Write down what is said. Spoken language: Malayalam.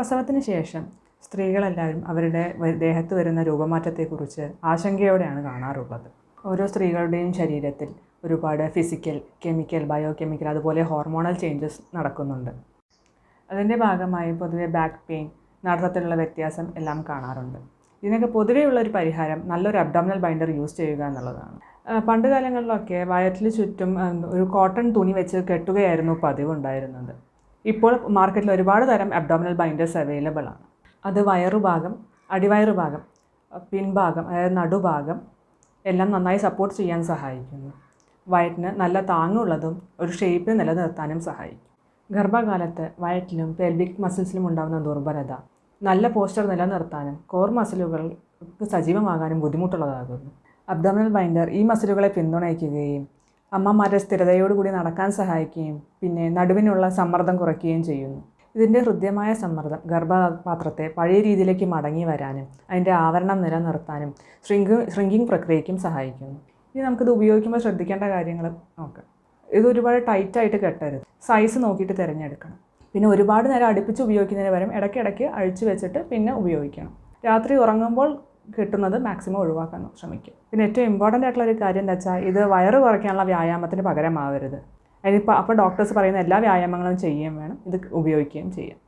പ്രസവത്തിന് ശേഷം സ്ത്രീകളെല്ലാവരും അവരുടെ ദേഹത്ത് വരുന്ന രൂപമാറ്റത്തെക്കുറിച്ച് ആശങ്കയോടെയാണ് കാണാറുള്ളത്. ഓരോ സ്ത്രീകളുടെയും ശരീരത്തിൽ ഒരുപാട് ഫിസിക്കൽ കെമിക്കൽ ബയോ കെമിക്കൽ അതുപോലെ ഹോർമോണൽ ചേഞ്ചസ് നടക്കുന്നുണ്ട്. അതിന്റെ ഭാഗമായി പൊതുവെ ബാക്ക് പെയിൻ നടത്തത്തിലുള്ള വ്യത്യാസം എല്ലാം കാണാറുണ്ട്. ഇതിനൊക്കെ പൊതുവെയുള്ള ഒരു പരിഹാരം നല്ലൊരു അബ്ഡോമിനൽ ബൈൻഡർ യൂസ് ചെയ്യുക എന്നുള്ളതാണ്. പണ്ട് കാലങ്ങളിലൊക്കെ വയറ്റിന് ചുറ്റും ഒരു കോട്ടൺ തുണി വെച്ച് കെട്ടുകയായിരുന്നു പതിവ് ഉണ്ടായിരുന്നത് ഇപ്പോൾ മാർക്കറ്റിൽ ഒരുപാട് തരം അബ്ഡോമിനൽ ബൈൻഡേഴ്സ് അവൈലബിൾ ആണ്. അത് വയറുഭാഗം അടിവയറു ഭാഗം പിൻഭാഗം അതായത് നടുഭാഗം എല്ലാം നന്നായി സപ്പോർട്ട് ചെയ്യാൻ സഹായിക്കുന്നു. വയറ്റിന് നല്ല താങ്ങുള്ളതും ഒരു ഷേപ്പ് നിലനിർത്താനും സഹായിക്കും. ഗർഭകാലത്ത് വയറ്റിലും പെൽവിക് മസിൽസിലും ഉണ്ടാകുന്ന ദുർബലത നല്ല പോസ്റ്റർ നിലനിർത്താനും കോർ മസിലുകൾക്ക് സജീവമാകാനും ബുദ്ധിമുട്ടുള്ളതാകുന്നു. അബ്ഡോമിനൽ ബൈൻഡർ ഈ മസിലുകളെ പിന്തുണയ്ക്കുകയും അമ്മമാരെ സ്ഥിരതയോടുകൂടി നടക്കാൻ സഹായിക്കുകയും പിന്നെ നടുവിനുള്ള സമ്മർദ്ദം കുറയ്ക്കുകയും ചെയ്യുന്നു. ഇതിന്റെ ഹൃദ്യമായ സമ്മർദ്ദം ഗർഭപാത്രത്തെ പഴയ രീതിയിലേക്ക് മടങ്ങി വരാനും അതിന്റെ ആവരണം നിലനിർത്താനും ശ്രിങ്ക് ശ്രിങ്കിങ് പ്രക്രിയയ്ക്കും സഹായിക്കുന്നു. ഇനി നമുക്കിത് ഉപയോഗിക്കുമ്പോൾ ശ്രദ്ധിക്കേണ്ട കാര്യങ്ങൾ നോക്കാം. ഇത് ഒരുപാട് ടൈറ്റായിട്ട് കെട്ടരുത്. സൈസ് നോക്കിയിട്ട് തിരഞ്ഞെടുക്കണം. പിന്നെ ഒരുപാട് നേരം അടുപ്പിച്ച് ഉപയോഗിക്കുന്നതിന് പകരം ഇടയ്ക്കിടയ്ക്ക് അഴിച്ചു വെച്ചിട്ട് പിന്നെ ഉപയോഗിക്കണം. രാത്രി ഉറങ്ങുമ്പോൾ കിട്ടുന്നത് മാക്സിമം ഒഴിവാക്കാൻ ശ്രമിക്കുക പിന്നെ ഏറ്റവും ഇമ്പോർട്ടന്റ് ആയിട്ടുള്ള ഒരു കാര്യം എന്താ വെച്ചാൽ ഇത് വയറ് കുറയ്ക്കാനുള്ള വ്യായാമത്തിന് പകരമാവരുത്. അതിനിപ്പോൾ അപ്പോൾ ഡോക്ടേഴ്സ് പറയുന്ന എല്ലാ വ്യായാമങ്ങളും ചെയ്യുകയും വേണം ഇത് ഉപയോഗിക്കുകയും ചെയ്യാം.